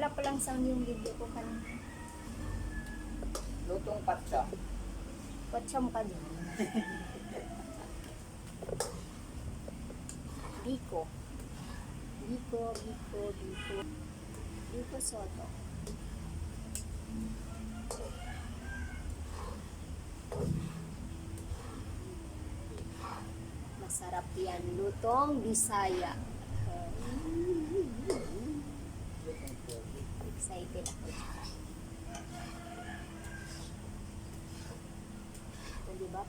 Wala palang sound yung video ko kanina. Lutong patsa. Watcham ka din. Biko. Biko, Biko, Biko. Biko Soto. Masarap yan. Lutong Bisaya. Excited ako.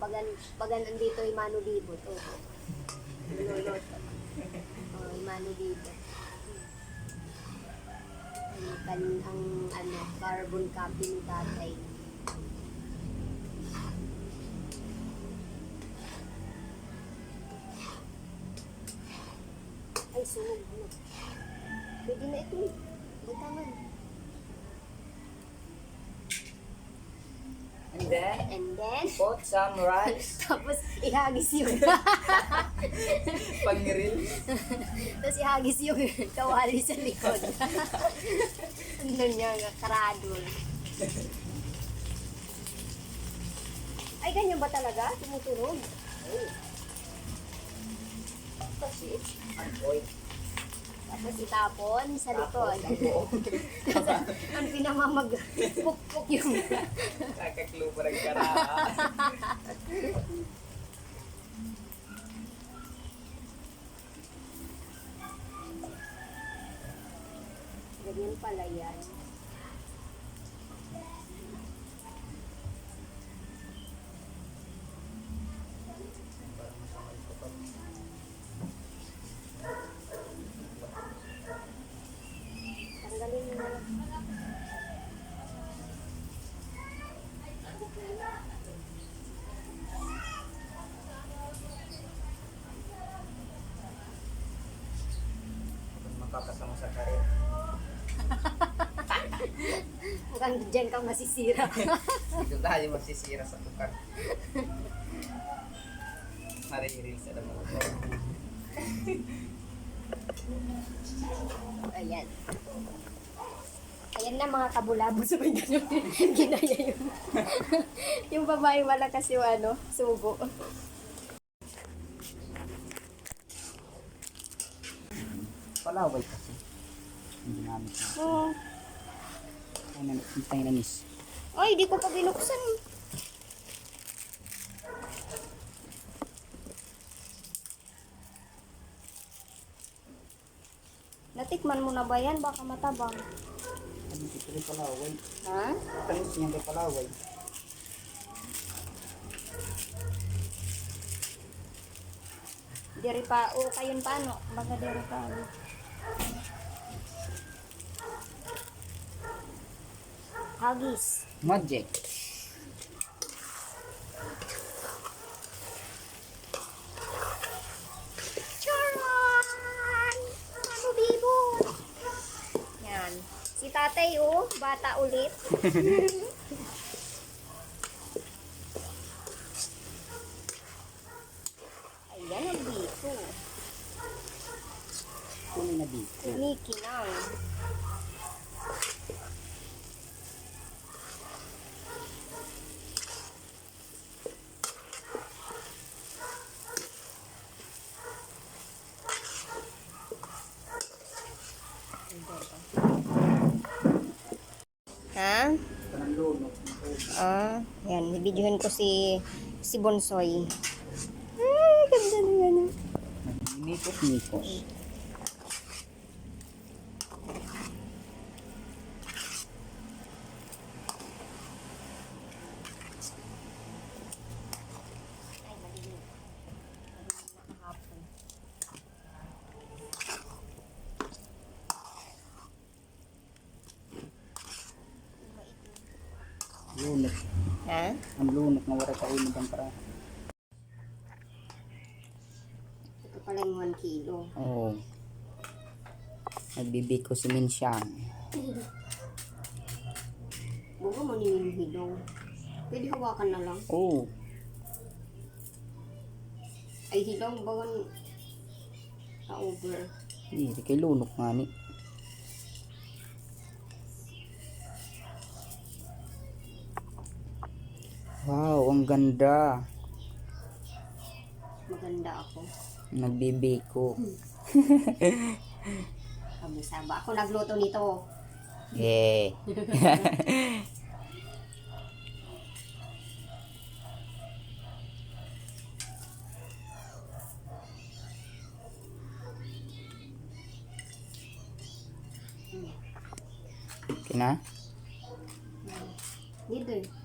O, diba? Pag, an, pag an- andito yung Manu Libot, oh. Luluto. Oh, yung Manu Libot. Ang, kan, ang ano, carbon copy ni tatay. Ay, sunog. ano. Pwede na ito. Butangan. And then, And then, put some rice. tapos ihagis yun. Pangiril. Tapos ihagis yung kawali sa likod. ano niya, karadol. Ay, ganyan ba talaga? Tumutunog? Kasi, ang oil. Tapos itapon sa likod. Tapos, ang pinamamag, yung... Kakaklo pa rin ka na. Ganyan pala yan. Tanggalin mo na lang. Sa karir. Mukhang dyan kang masisira. Dito tayo masisira sa tukar. Mariril sa damo. Ayan. Ayan na mga kabulabo sa may ganun. Ginaya yung, yung babae wala kasi yung ano, sugo. Palaway kasi. Ang ginamit na. Oh. Ay, na, hintay na miss. Ay, di ko pa binuksan. Natikman mo na ba yan? Baka matabang. Ano ito rin palaway? Ha? Tanis niya kay palaway. Diri pa, o kayon pa ano? Baga diri pa ano? Hagis. Magic. Charan! Ano bibo? Yan. Si tatay oh, bata ulit. Ayan ang biko. Kunin na dito. Kumikinang. Ha? Ah, yan. Bibidyohan ko si si Bonsoy. Ay, ganda na yan. Nagmikos-mikos. Ay, Lunok. Ha? Ang lunok na wala kainod ang para. Ito pala yung 1 kilo. Oo. Oh. Nagbibiko si Minsyang. Buka mo niyo yung hilong. Pwede hawakan na lang. Oo. Oh. Ay, hilong bagan sa over. Hindi, kay lunok nga ni. Wow, ang ganda. Maganda ako. Nagbibiko. Kabisaba. Ako nagluto nito. Yeah. Okay na? Dito eh.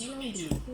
Yan ang dito.